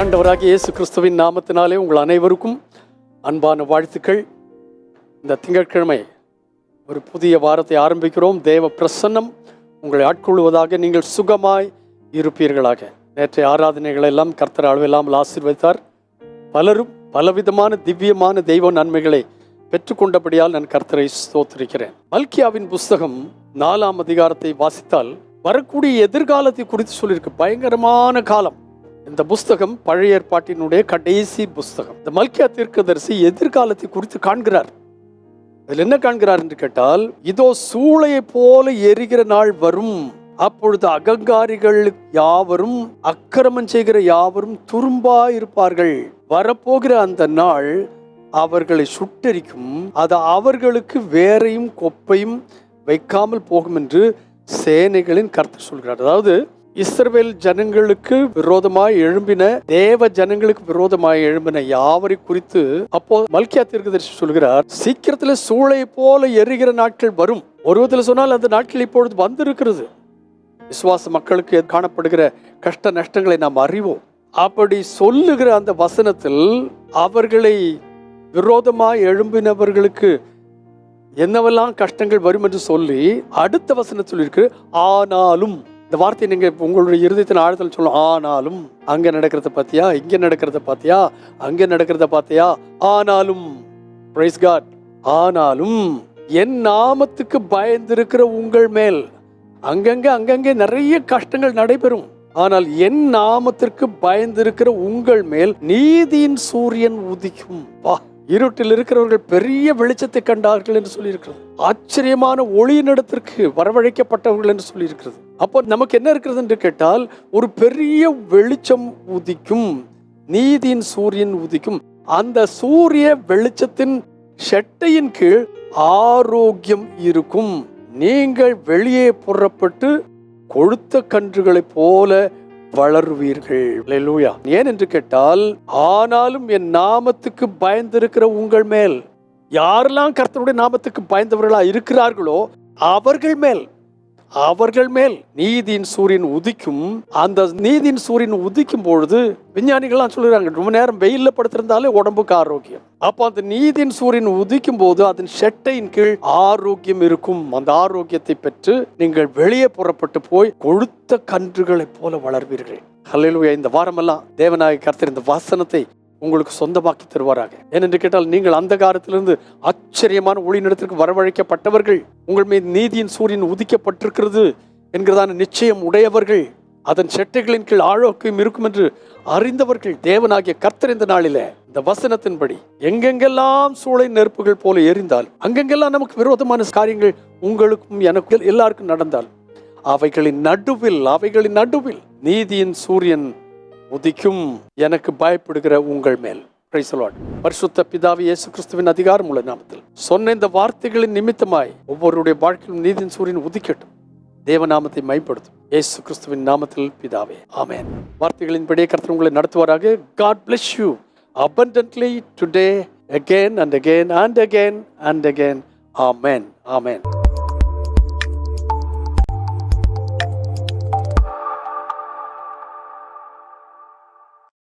ஆண்டவராகிய இயேசு கிறிஸ்துவின் நாமத்தினாலே உங்கள் அனைவருக்கும் அன்பான வாழ்த்துக்கள். இந்த திங்கட்கிழமை ஒரு புதிய வாரத்தை ஆரம்பிக்கிறோம். தேவ பிரசன்னம் உங்களை ஆட்கொள்வதாக நீங்கள் சுகமாய் இருப்பீர்களாக. நேற்றைய ஆராதனைகளை எல்லாம் கர்த்தர் அளவில்லாமல் ஆசீர்வதித்தார். பலரும் பலவிதமான திவ்யமான தெய்வ நன்மைகளை பெற்றுக்கொண்டபடியால் நான் கர்த்தரை ஸ்தோத்திருக்கிறேன். மல்கியாவின் புஸ்தகம் நாலாம் அதிகாரத்தை வாசித்தால் வரக்கூடிய எதிர்காலத்தை குறித்து சொல்லியிருக்கு. பயங்கரமான காலம். இந்த புஸ்தகம் பழைய ஏற்பாட்டினுடைய கடைசி புஸ்தகம். இந்த மல்கியா தீர்க்கதரிசி எதிர்காலத்தை குறித்து காண்கிறார். அதில் என்ன காண்கிறார் என்று கேட்டால் இதோ சூளையை போல எரிகிற நாள் வரும். அப்பொழுது அகங்காரிகள் யாவரும் அக்கிரமம் செய்கிற யாவரும் துரும்பா இருப்பார்கள் வரப்போகிற அந்த நாள் அவர்களை சுட்டெரிக்கும். அது அவர்களுக்கு வேறையும் கொப்பையும் வைக்காமல் போகும் என்று சேனைகளின் கருத்து சொல்கிறார். அதாவது இஸ்ரவேல் ஜனங்களுக்கு விரோதமாய் எழும்பின தேவ ஜனங்களுக்கு விரோதமாய் எழும்பின யாவரை குறித்து அப்போ மல்கியா தீர்க்கதரிசி சொல்கிறார் சீக்கிரத்துல சூளை போல எரிகிற நாட்கள் வரும். ஒரு விதத்தில் சொன்னால் அந்த நாட்கள் இப்பொழுது வந்திருக்கிறது. விசுவாச மக்களுக்கு காணப்படுகிற கஷ்ட நஷ்டங்களை நாம் அறிவோம். அப்படி சொல்லுகிற அந்த வசனத்தில் அவர்களை விரோதமாய் எழும்பினவர்களுக்கு என்னவெல்லாம் கஷ்டங்கள் வரும் என்று சொல்லி அடுத்த வசனத்தில் இருக்கு ஆனாலும் இந்த வார்த்தையை நீங்கள் உங்களுடைய இருதயத்தின் ஆழத்தில் சொல்லணும் ஆனாலும் அங்கே நடக்கிறத பார்த்தியா? இங்கே நடக்கிறத பார்த்தியா? அங்கே நடக்கிறத பார்த்தியா? ஆனாலும். பிரைஸ் காட் ஆனாலும் என் நாமத்துக்கு பயந்திருக்கிற உங்கள் மேல் அங்கங்கே அங்கங்கே நிறைய கஷ்டங்கள் நடைபெறும். ஆனால் என் நாமத்திற்கு பயந்திருக்கிற உங்கள் மேல் நீதியின் சூரியன் உதிக்கும். வா. இருட்டில் இருக்கிறவர்கள் பெரிய வெளிச்சத்தை கண்டார்கள் என்று சொல்லியிருக்கிறது. ஆச்சரியமான ஒளியினிடத்திற்கு வரவழைக்கப்பட்டவர்கள் என்று சொல்லியிருக்கிறது. அப்போ நமக்கு என்ன இருக்கிறது என்று கேட்டால் ஒரு பெரிய வெளிச்சம் உதிக்கும் நீதியின் சூரியன் உதிக்கும். அந்த சூரிய வெளிச்சத்தின் ஷெட்டையின் கீழ் ஆரோக்கியம் இருக்கும். நீங்கள் வெளியே புறப்பட்டு கொழுத்த கன்றுகளைப் போல வளருவீர்கள். அல்லேலூயா ஏன் என்று கேட்டால் ஆனாலும் என் நாமத்துக்கு பயந்திருக்கிற உங்கள் மேல் யாரெல்லாம் கர்த்தருடைய நாமத்துக்கு பயந்தவர்களா இருக்கிறார்களோ அவர்கள் மேல் அவர்கள் மேல் நீதியின் சூரியன் உதிக்கும். அந்த நீதியின் சூரியன் உதிக்கும் பொழுது விஞ்ஞானிகள்லாம் சொல்லுறாங்க ரொம்ப நேரம் வெயில்ல படுத்திருந்தாலே உடம்புக்கு ஆரோக்கியம். அப்போ அந்த நீதியின் சூரியன் உதிக்கும் போது அதன் ஷெட்டையின் கீழ் ஆரோக்கியம் இருக்கும். அந்த ஆரோக்கியத்தை பெற்று நீங்கள் வெளியே புறப்பட்டு போய் கொழுத்த கன்றுகளைப் போல வளர்வீர்கள். ஹalleluya. இந்த வாரமெல்லாம் தேவநாயக கர்த்தர் இந்த வாசனத்தை உங்களுக்கு சொந்தமாக்கி தருவாராக. ஏனென்று கேட்டால் நீங்கள் அந்த காலத்திலிருந்து ஆச்சரியமான ஒளிநிடத்திற்கு வரவழைக்கப்பட்டவர்கள். உங்கள் மீது நீதியின் சூரியன் உதிக்கப்பட்டிருக்கிறது என்கிறதான நிச்சயம் உடையவர்கள். அதன் செட்டைகளின் கீழ் ஆழோக்கியம் இருக்கும் என்று அறிந்தவர்கள் தேவனாகிய கர்த்தர் இந்த நாளில இந்த வசனத்தின்படி எங்கெங்கெல்லாம் சூளை நெருப்புகள் போல எரிந்தால் அங்கெங்கெல்லாம் நமக்கு விரோதமான காரியங்கள் உங்களுக்கும் எனக்கு எல்லாருக்கும் நடந்தால் அவைகளின் நடுவில் அவைகளின் நடுவில் நீதியின் சூரியன் உதிக்கும் எனக்கு பயப்படுகிற உங்கள் மேல். பரிசுத்த பிதாவி இயேசு கிறிஸ்துவின் அதிகாரம் உள்ள நாமத்தில் சொன்ன இந்த வார்த்தைகளின் நிமித்தமாய் ஒவ்வொருடைய வாழ்க்கையிலும் நீதியின் சூரியன் உதிக்கட்டும். தேவநாமத்தை மைப்படுத்தும். இயேசு கிறிஸ்துவின் நாமத்தில் பிதாவே ஆமேன். வார்த்தைகளின்படியே கருத்து உங்களை நடத்துவாராக. God bless you abundantly today again and again and again and again. amen amen